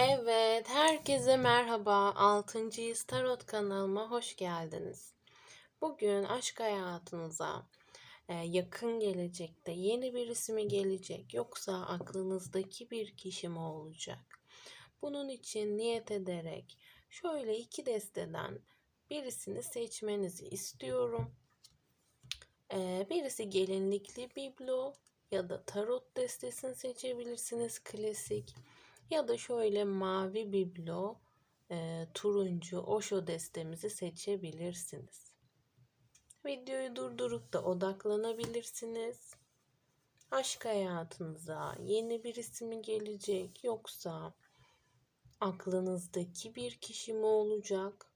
Evet, herkese merhaba. 6. Tarot kanalıma hoş geldiniz. Bugün aşk hayatınıza e, yakın gelecekte yeni birisi mi gelecek yoksa aklınızdaki bir kişi mi olacak? Bunun için niyet ederek şöyle iki desteden birisini seçmenizi istiyorum. E, birisi gelinlikli biblo ya da tarot destesini seçebilirsiniz klasik. Ya da şöyle mavi biblo, e, turuncu oşo destemizi seçebilirsiniz. Videoyu durdurup da odaklanabilirsiniz. Aşk hayatınıza yeni birisi mi gelecek yoksa aklınızdaki bir kişi mi olacak?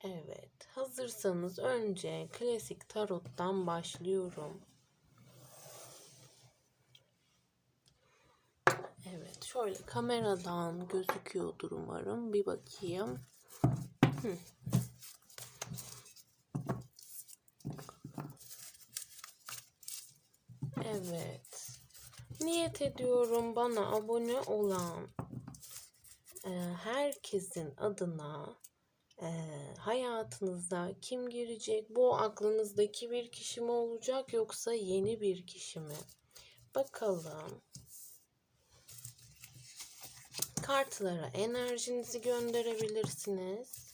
Evet, hazırsanız önce klasik tarottan başlıyorum. Evet, şöyle kameradan gözüküyordur umarım. Bir bakayım. Hı. Evet. Niyet ediyorum bana abone olan e, herkesin adına e, hayatınızda kim girecek? Bu aklınızdaki bir kişi mi olacak yoksa yeni bir kişi mi? Bakalım kartlara enerjinizi gönderebilirsiniz.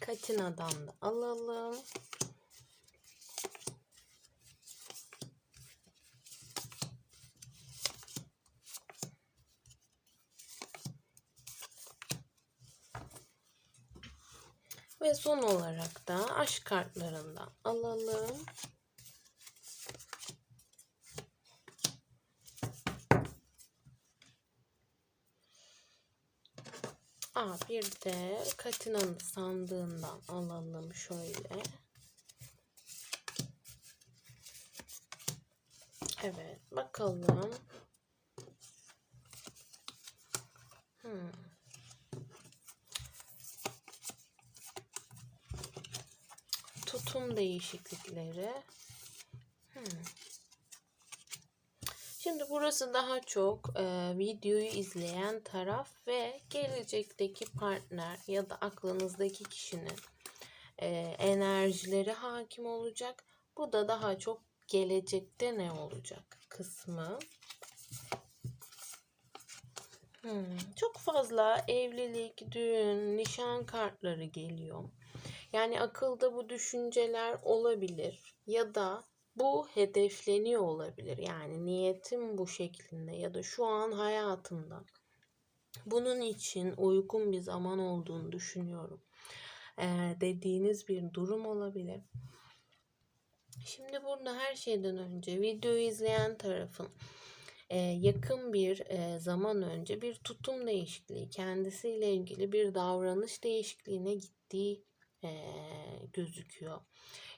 Katina'dan da alalım. Ve son olarak da aşk kartlarından alalım. Aa, bir de Katina'nın sandığından alalım şöyle. Evet bakalım. Hmm. Değişiklikleri. Hmm. Şimdi burası daha çok e, videoyu izleyen taraf ve gelecekteki partner ya da aklınızdaki kişinin e, enerjileri hakim olacak. Bu da daha çok gelecekte ne olacak kısmı. Hmm, çok fazla evlilik, düğün, nişan kartları geliyor. Yani akılda bu düşünceler olabilir ya da bu hedefleniyor olabilir. Yani niyetim bu şeklinde ya da şu an hayatımda bunun için uygun bir zaman olduğunu düşünüyorum. Ee, dediğiniz bir durum olabilir. Şimdi burada her şeyden önce videoyu izleyen tarafın e, yakın bir e, zaman önce bir tutum değişikliği, kendisiyle ilgili bir davranış değişikliğine gittiği e, gözüküyor.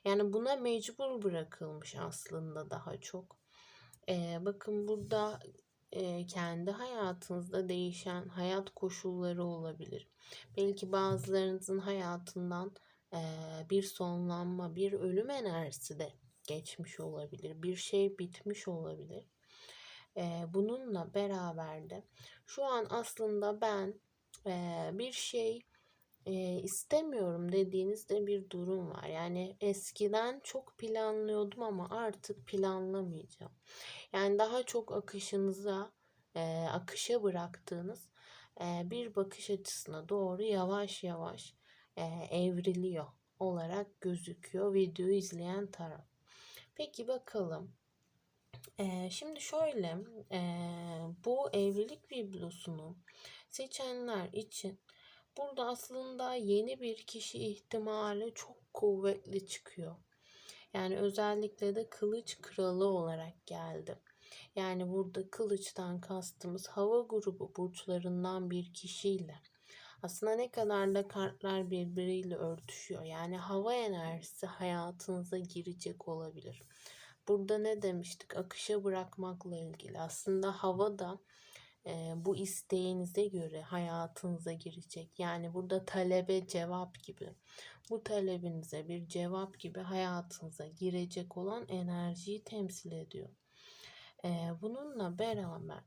Yani buna mecbur bırakılmış aslında daha çok. E, bakın burada e, kendi hayatınızda değişen hayat koşulları olabilir. Belki bazılarınızın hayatından e, bir sonlanma, bir ölüm enerjisi de geçmiş olabilir. Bir şey bitmiş olabilir. E, bununla beraber de şu an aslında ben e, bir şey e, istemiyorum dediğinizde bir durum var. Yani eskiden çok planlıyordum ama artık planlamayacağım. Yani daha çok akışınıza, e, akışa bıraktığınız e, bir bakış açısına doğru yavaş yavaş e, evriliyor olarak gözüküyor videoyu izleyen taraf. Peki bakalım. E, şimdi şöyle e, bu evlilik biblosunu seçenler için Burada aslında yeni bir kişi ihtimali çok kuvvetli çıkıyor. Yani özellikle de kılıç kralı olarak geldi. Yani burada kılıçtan kastımız hava grubu burçlarından bir kişiyle. Aslında ne kadar da kartlar birbiriyle örtüşüyor. Yani hava enerjisi hayatınıza girecek olabilir. burada ne demiştik? Akışa bırakmakla ilgili. Aslında hava da bu isteğinize göre hayatınıza girecek. Yani burada talebe cevap gibi. Bu talebinize bir cevap gibi hayatınıza girecek olan enerjiyi temsil ediyor. Bununla beraber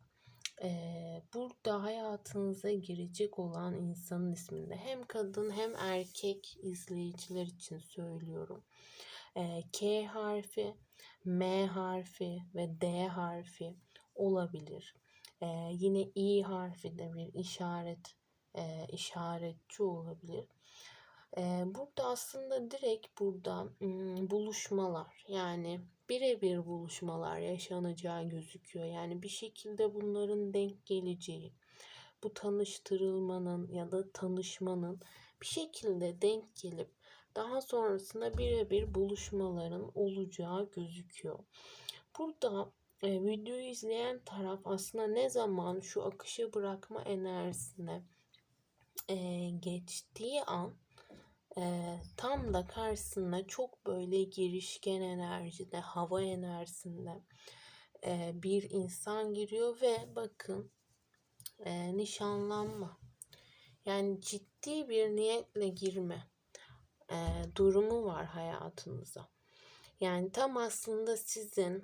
burada hayatınıza girecek olan insanın isminde hem kadın hem erkek izleyiciler için söylüyorum. K harfi, M harfi ve D harfi olabilir. E, yine İ harfi de bir işaret e, işaretçi olabilir. E, burada aslında direkt burada ım, buluşmalar yani birebir buluşmalar yaşanacağı gözüküyor. Yani bir şekilde bunların denk geleceği, bu tanıştırılmanın ya da tanışmanın bir şekilde denk gelip daha sonrasında birebir buluşmaların olacağı gözüküyor. Burada e, videoyu izleyen taraf aslında ne zaman şu akışa bırakma enerjisine e, geçtiği an e, tam da karşısında çok böyle girişken enerjide, hava enerjisinde e, bir insan giriyor ve bakın e, nişanlanma. Yani ciddi bir niyetle girme e, durumu var hayatınıza. Yani tam aslında sizin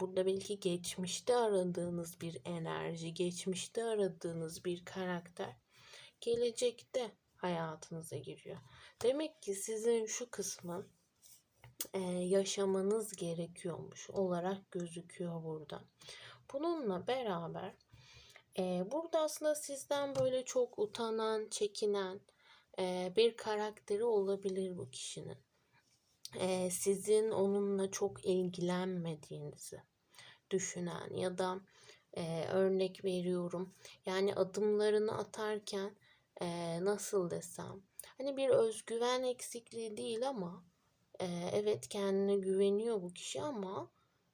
burada belki geçmişte aradığınız bir enerji, geçmişte aradığınız bir karakter gelecekte hayatınıza giriyor. Demek ki sizin şu kısmı e, yaşamanız gerekiyormuş olarak gözüküyor burada. Bununla beraber burada aslında sizden böyle çok utanan, çekinen bir karakteri olabilir bu kişinin. E, sizin onunla çok ilgilenmediğinizi düşünen ya da e, örnek veriyorum yani adımlarını atarken e, nasıl desem hani bir özgüven eksikliği değil ama e, evet kendine güveniyor bu kişi ama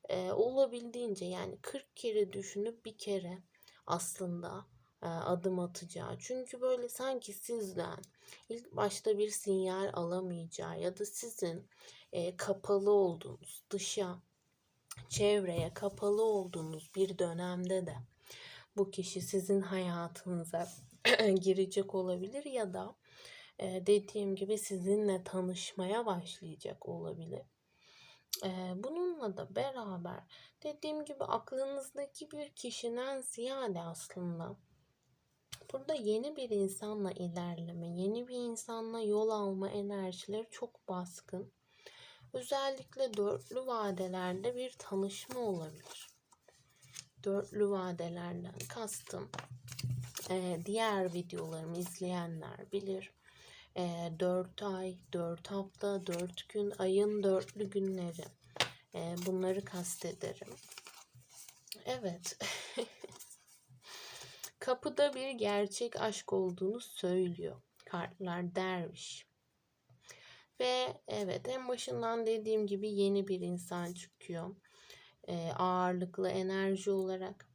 e, olabildiğince yani 40 kere düşünüp bir kere aslında adım atacağı. Çünkü böyle sanki sizden ilk başta bir sinyal alamayacağı ya da sizin e, kapalı olduğunuz dışa çevreye kapalı olduğunuz bir dönemde de bu kişi sizin hayatınıza girecek olabilir ya da e, dediğim gibi sizinle tanışmaya başlayacak olabilir. E, bununla da beraber dediğim gibi aklınızdaki bir kişiden ziyade aslında burada yeni bir insanla ilerleme, yeni bir insanla yol alma enerjileri çok baskın. Özellikle dörtlü vadelerde bir tanışma olabilir. Dörtlü vadelerden kastım e, diğer videolarımı izleyenler bilir. E, 4 ay, 4 hafta, 4 gün, ayın dörtlü günleri. E, bunları kastederim. Evet. Kapıda bir gerçek aşk olduğunu söylüyor. Kartlar derviş. Ve evet en başından dediğim gibi yeni bir insan çıkıyor. E, ağırlıklı enerji olarak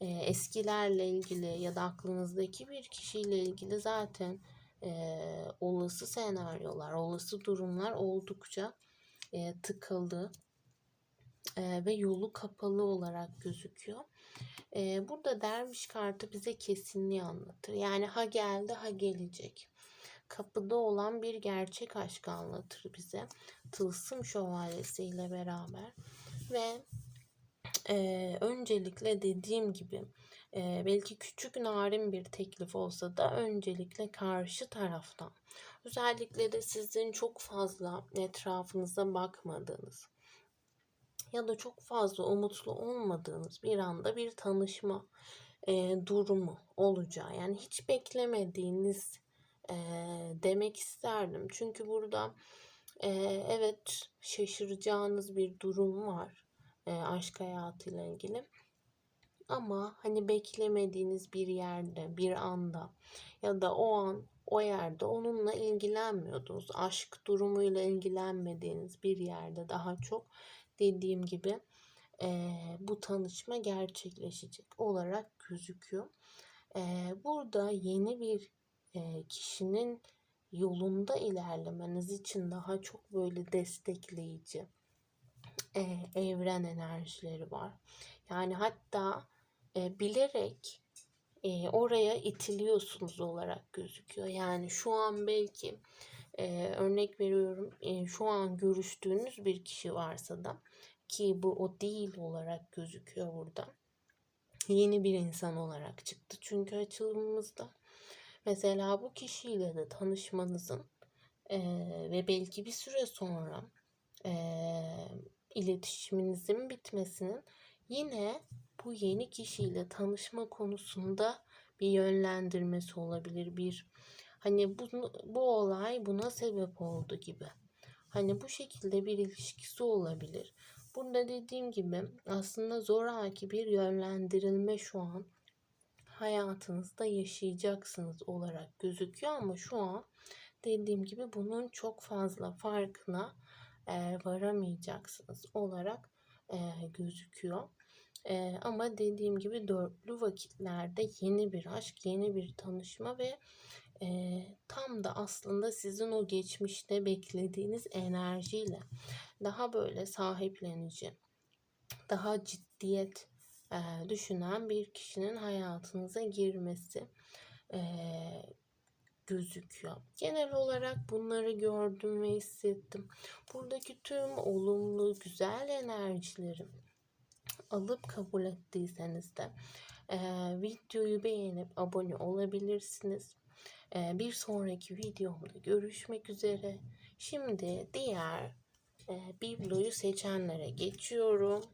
e, eskilerle ilgili ya da aklınızdaki bir kişiyle ilgili zaten e, olası senaryolar, olası durumlar oldukça e, tıkalı e, ve yolu kapalı olarak gözüküyor. E, burada derviş kartı bize kesinliği anlatır. Yani ha geldi ha gelecek. Kapıda olan bir gerçek aşkı anlatır bize. Tılsım şövalyesiyle beraber. Ve e, öncelikle dediğim gibi e, belki küçük narin bir teklif olsa da öncelikle karşı taraftan özellikle de sizin çok fazla etrafınıza bakmadığınız ya da çok fazla umutlu olmadığınız bir anda bir tanışma e, durumu olacağı yani hiç beklemediğiniz e, demek isterdim çünkü burada e, evet şaşıracağınız bir durum var e, aşk hayatıyla ilgili. Ama hani beklemediğiniz bir yerde, bir anda ya da o an o yerde onunla ilgilenmiyordunuz. Aşk durumuyla ilgilenmediğiniz bir yerde daha çok dediğim gibi e, bu tanışma gerçekleşecek olarak gözüküyor. E, burada yeni bir e, kişinin yolunda ilerlemeniz için daha çok böyle destekleyici, e, evren enerjileri var. Yani hatta e, bilerek e, oraya itiliyorsunuz olarak gözüküyor. Yani şu an belki e, örnek veriyorum e, şu an görüştüğünüz bir kişi varsa da ki bu o değil olarak gözüküyor burada. Yeni bir insan olarak çıktı çünkü açılımımızda. Mesela bu kişiyle de tanışmanızın e, ve belki bir süre sonra e, iletişiminizin bitmesinin yine bu yeni kişiyle tanışma konusunda bir yönlendirmesi olabilir. Bir hani bu, bu olay buna sebep oldu gibi. Hani bu şekilde bir ilişkisi olabilir. Burada dediğim gibi aslında zoraki bir yönlendirilme şu an hayatınızda yaşayacaksınız olarak gözüküyor ama şu an dediğim gibi bunun çok fazla farkına e, varamayacaksınız olarak e, gözüküyor. E, ama dediğim gibi dörtlü vakitlerde yeni bir aşk, yeni bir tanışma ve e, tam da aslında sizin o geçmişte beklediğiniz enerjiyle daha böyle sahiplenici, daha ciddiyet e, düşünen bir kişinin hayatınıza girmesi e, gözüküyor. Genel olarak bunları gördüm ve hissettim. Buradaki tüm olumlu, güzel enerjileri alıp kabul ettiyseniz de e, videoyu beğenip abone olabilirsiniz. E, bir sonraki videomda görüşmek üzere. Şimdi diğer e, bibloyu seçenlere geçiyorum.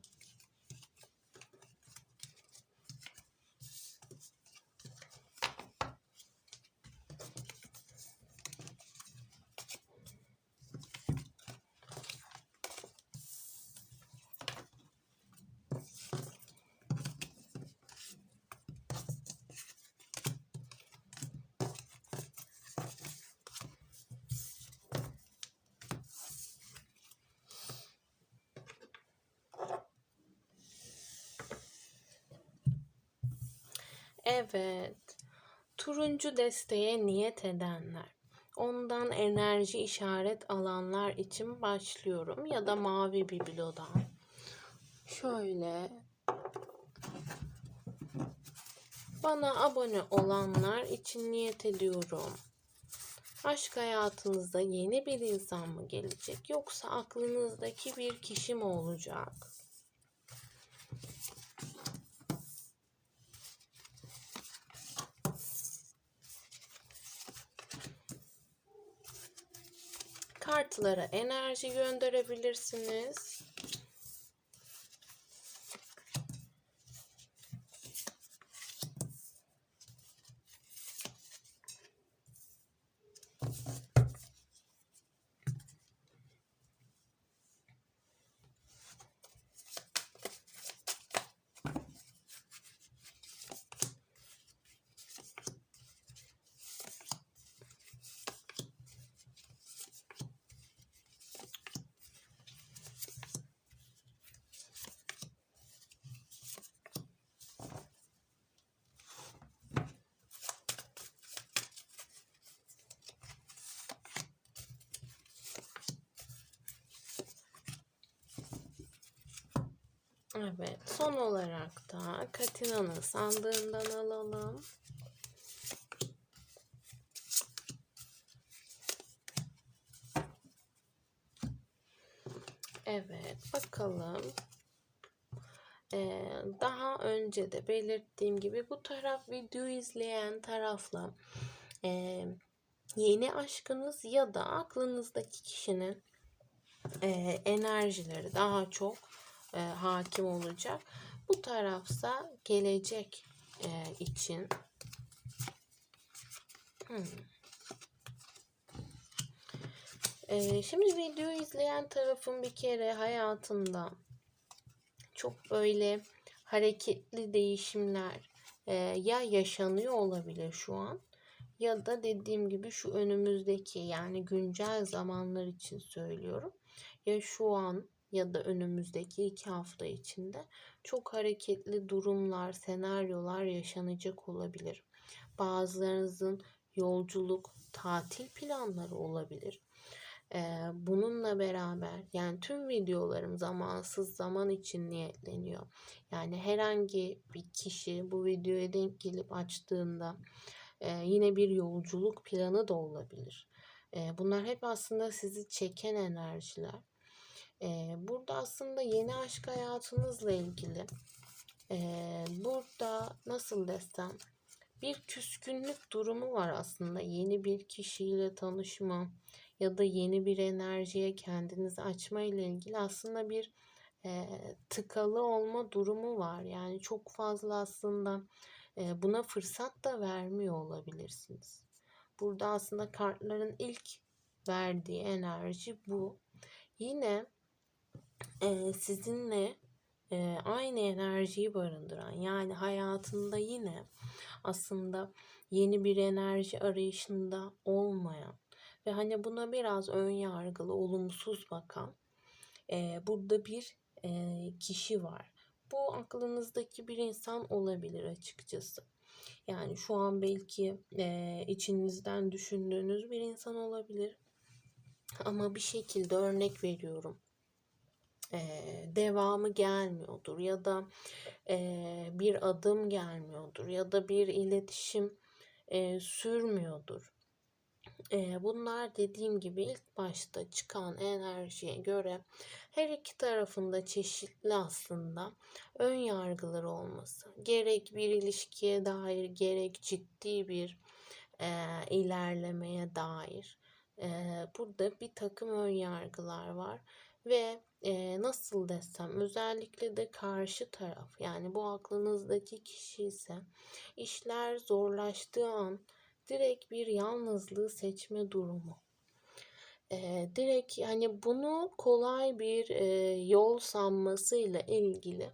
Evet. Turuncu desteğe niyet edenler. Ondan enerji işaret alanlar için başlıyorum ya da mavi biblodan. Şöyle bana abone olanlar için niyet ediyorum. Aşk hayatınızda yeni bir insan mı gelecek yoksa aklınızdaki bir kişi mi olacak? Kartlara enerji gönderebilirsiniz. Evet, son olarak da Katina'nın sandığından alalım. Evet, bakalım. Ee, daha önce de belirttiğim gibi bu taraf video izleyen tarafla e, yeni aşkınız ya da aklınızdaki kişinin e, enerjileri daha çok e, hakim olacak. Bu tarafsa gelecek e, için. Hmm. E, şimdi videoyu izleyen tarafın bir kere hayatında çok böyle hareketli değişimler e, ya yaşanıyor olabilir şu an ya da dediğim gibi şu önümüzdeki yani güncel zamanlar için söylüyorum. Ya şu an ya da önümüzdeki iki hafta içinde çok hareketli durumlar, senaryolar yaşanacak olabilir. Bazılarınızın yolculuk, tatil planları olabilir. Bununla beraber yani tüm videolarım zamansız zaman için niyetleniyor. Yani herhangi bir kişi bu videoya denk gelip açtığında yine bir yolculuk planı da olabilir. Bunlar hep aslında sizi çeken enerjiler. Burada aslında yeni aşk hayatınızla ilgili burada nasıl desem bir küskünlük durumu var aslında. Yeni bir kişiyle tanışma ya da yeni bir enerjiye kendinizi açma ile ilgili aslında bir e, tıkalı olma durumu var. Yani çok fazla aslında e, buna fırsat da vermiyor olabilirsiniz. Burada aslında kartların ilk verdiği enerji bu. Yine e, sizinle e, aynı enerjiyi barındıran yani hayatında yine aslında yeni bir enerji arayışında olmayan ve hani buna biraz ön yargılı, olumsuz bakan e, burada bir e, kişi var. Bu aklınızdaki bir insan olabilir açıkçası. Yani şu an belki e, içinizden düşündüğünüz bir insan olabilir. Ama bir şekilde örnek veriyorum. E, devamı gelmiyordur ya da e, bir adım gelmiyordur ya da bir iletişim e, sürmüyordur. Bunlar dediğim gibi ilk başta çıkan enerjiye göre her iki tarafında çeşitli aslında ön yargıları olması. Gerek bir ilişkiye dair gerek ciddi bir e, ilerlemeye dair e, burada bir takım ön yargılar var ve e, nasıl desem özellikle de karşı taraf yani bu aklınızdaki kişi ise işler zorlaştığı an direkt bir yalnızlığı seçme durumu. Direkt yani bunu kolay bir e, yol sanmasıyla ilgili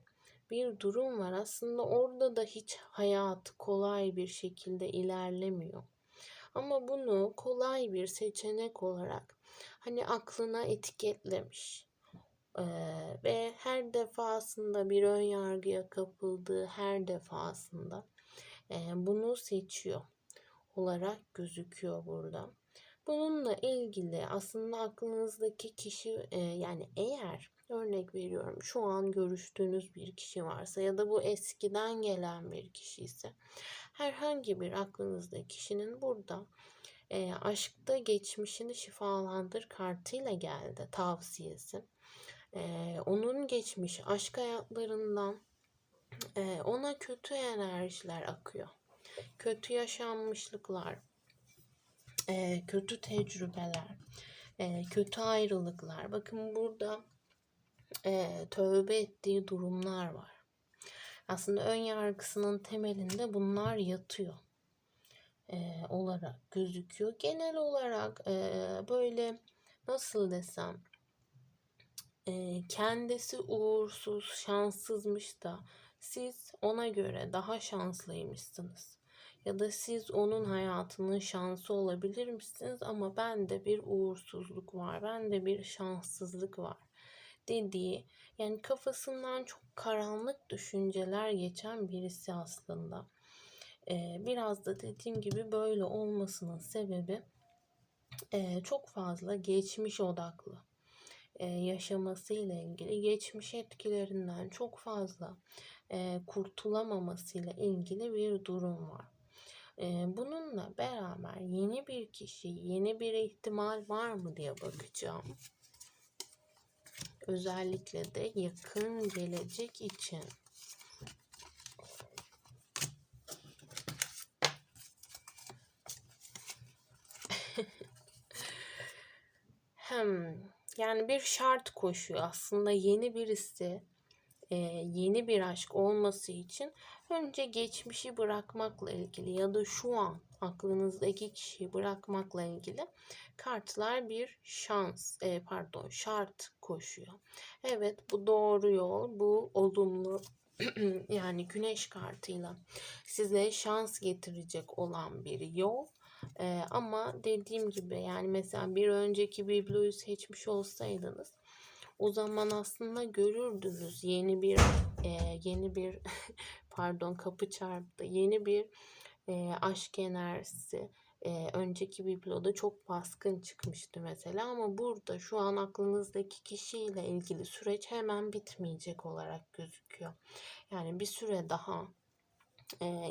bir durum var. Aslında orada da hiç hayatı kolay bir şekilde ilerlemiyor. Ama bunu kolay bir seçenek olarak hani aklına etiketlemiş. Ve her defasında bir ön yargıya kapıldığı her defasında bunu seçiyor olarak gözüküyor burada. Bununla ilgili aslında aklınızdaki kişi yani eğer örnek veriyorum şu an görüştüğünüz bir kişi varsa ya da bu eskiden gelen bir kişi ise herhangi bir aklınızda kişinin burada e, aşkta geçmişini şifalandır kartıyla geldi tavsiyesi. E, onun geçmiş aşk hayatlarından e, ona kötü enerjiler akıyor. Kötü yaşanmışlıklar, e, kötü tecrübeler, e, kötü ayrılıklar. Bakın burada e, tövbe ettiği durumlar var. Aslında ön yargısının temelinde bunlar yatıyor e, olarak gözüküyor. Genel olarak e, böyle nasıl desem e, kendisi uğursuz, şanssızmış da siz ona göre daha şanslıymışsınız. Ya da siz onun hayatının şansı olabilir misiniz ama bende bir uğursuzluk var, bende bir şanssızlık var dediği yani kafasından çok karanlık düşünceler geçen birisi aslında. Biraz da dediğim gibi böyle olmasının sebebi çok fazla geçmiş odaklı yaşaması ile ilgili geçmiş etkilerinden çok fazla e, kurtulamaması ile ilgili bir durum var. E, bununla beraber yeni bir kişi, yeni bir ihtimal var mı diye bakacağım. Özellikle de yakın gelecek için. Hem yani bir şart koşuyor aslında yeni birisi e, yeni bir aşk olması için önce geçmişi bırakmakla ilgili ya da şu an aklınızdaki kişiyi bırakmakla ilgili kartlar bir şans e, pardon şart koşuyor. Evet bu doğru yol bu olumlu yani güneş kartıyla size şans getirecek olan bir yol. Ee, ama dediğim gibi yani mesela bir önceki bibloyu seçmiş olsaydınız o zaman aslında görürdünüz yeni bir e, yeni bir pardon kapı çarptı yeni bir e, aşk enerjisi Ee, önceki bibloda çok baskın çıkmıştı mesela ama burada şu an aklınızdaki kişiyle ilgili süreç hemen bitmeyecek olarak gözüküyor. Yani bir süre daha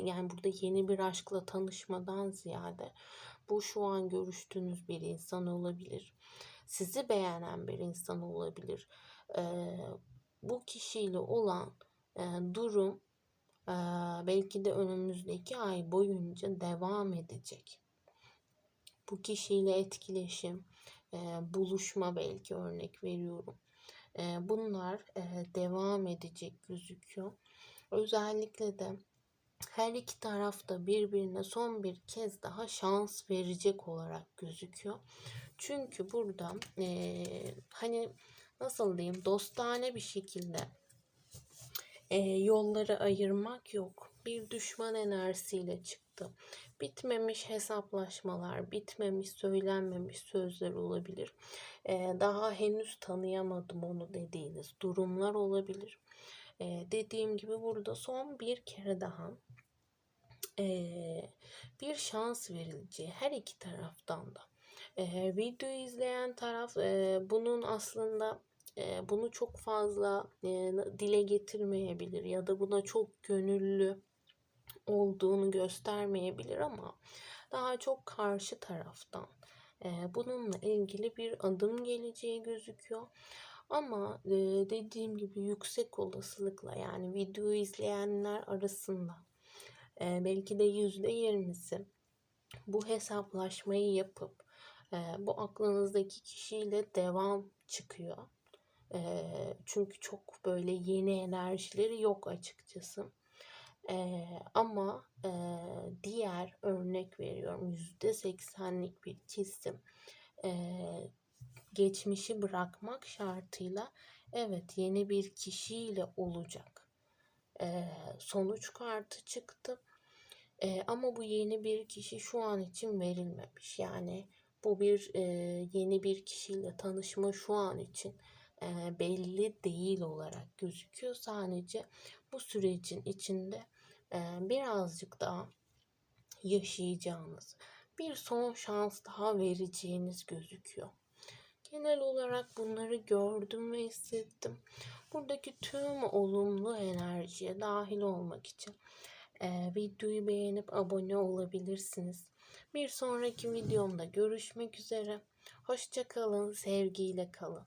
yani burada yeni bir aşkla tanışmadan ziyade bu şu an görüştüğünüz bir insan olabilir. Sizi beğenen bir insan olabilir. Bu kişiyle olan durum belki de önümüzdeki ay boyunca devam edecek. Bu kişiyle etkileşim, buluşma belki örnek veriyorum. Bunlar devam edecek gözüküyor. Özellikle de her iki taraf da birbirine son bir kez daha şans verecek olarak gözüküyor. Çünkü burada e, hani nasıl diyeyim dostane bir şekilde e, yolları ayırmak yok. Bir düşman enerjisiyle çıktı. Bitmemiş hesaplaşmalar, bitmemiş söylenmemiş sözler olabilir. E, daha henüz tanıyamadım onu dediğiniz durumlar olabilir. E, dediğim gibi burada son bir kere daha bir şans verileceği her iki taraftan da. E, videoyu izleyen taraf bunun aslında bunu çok fazla dile getirmeyebilir ya da buna çok gönüllü olduğunu göstermeyebilir ama daha çok karşı taraftan bununla ilgili bir adım geleceği gözüküyor. Ama dediğim gibi yüksek olasılıkla yani videoyu izleyenler arasında belki de yüzde yirmisi bu hesaplaşmayı yapıp bu aklınızdaki kişiyle devam çıkıyor. Çünkü çok böyle yeni enerjileri yok açıkçası. Ama diğer örnek veriyorum yüzde seksenlik bir kesim geçmişi bırakmak şartıyla evet yeni bir kişiyle olacak. Sonuç kartı çıktı. E, ama bu yeni bir kişi şu an için verilmemiş. Yani bu bir e, yeni bir kişiyle tanışma şu an için e, belli değil olarak gözüküyor. Sadece bu sürecin içinde e, birazcık daha yaşayacağınız, bir son şans daha vereceğiniz gözüküyor. Genel olarak bunları gördüm ve hissettim. Buradaki tüm olumlu enerjiye dahil olmak için videoyu beğenip abone olabilirsiniz. Bir sonraki videomda görüşmek üzere. Hoşçakalın, sevgiyle kalın.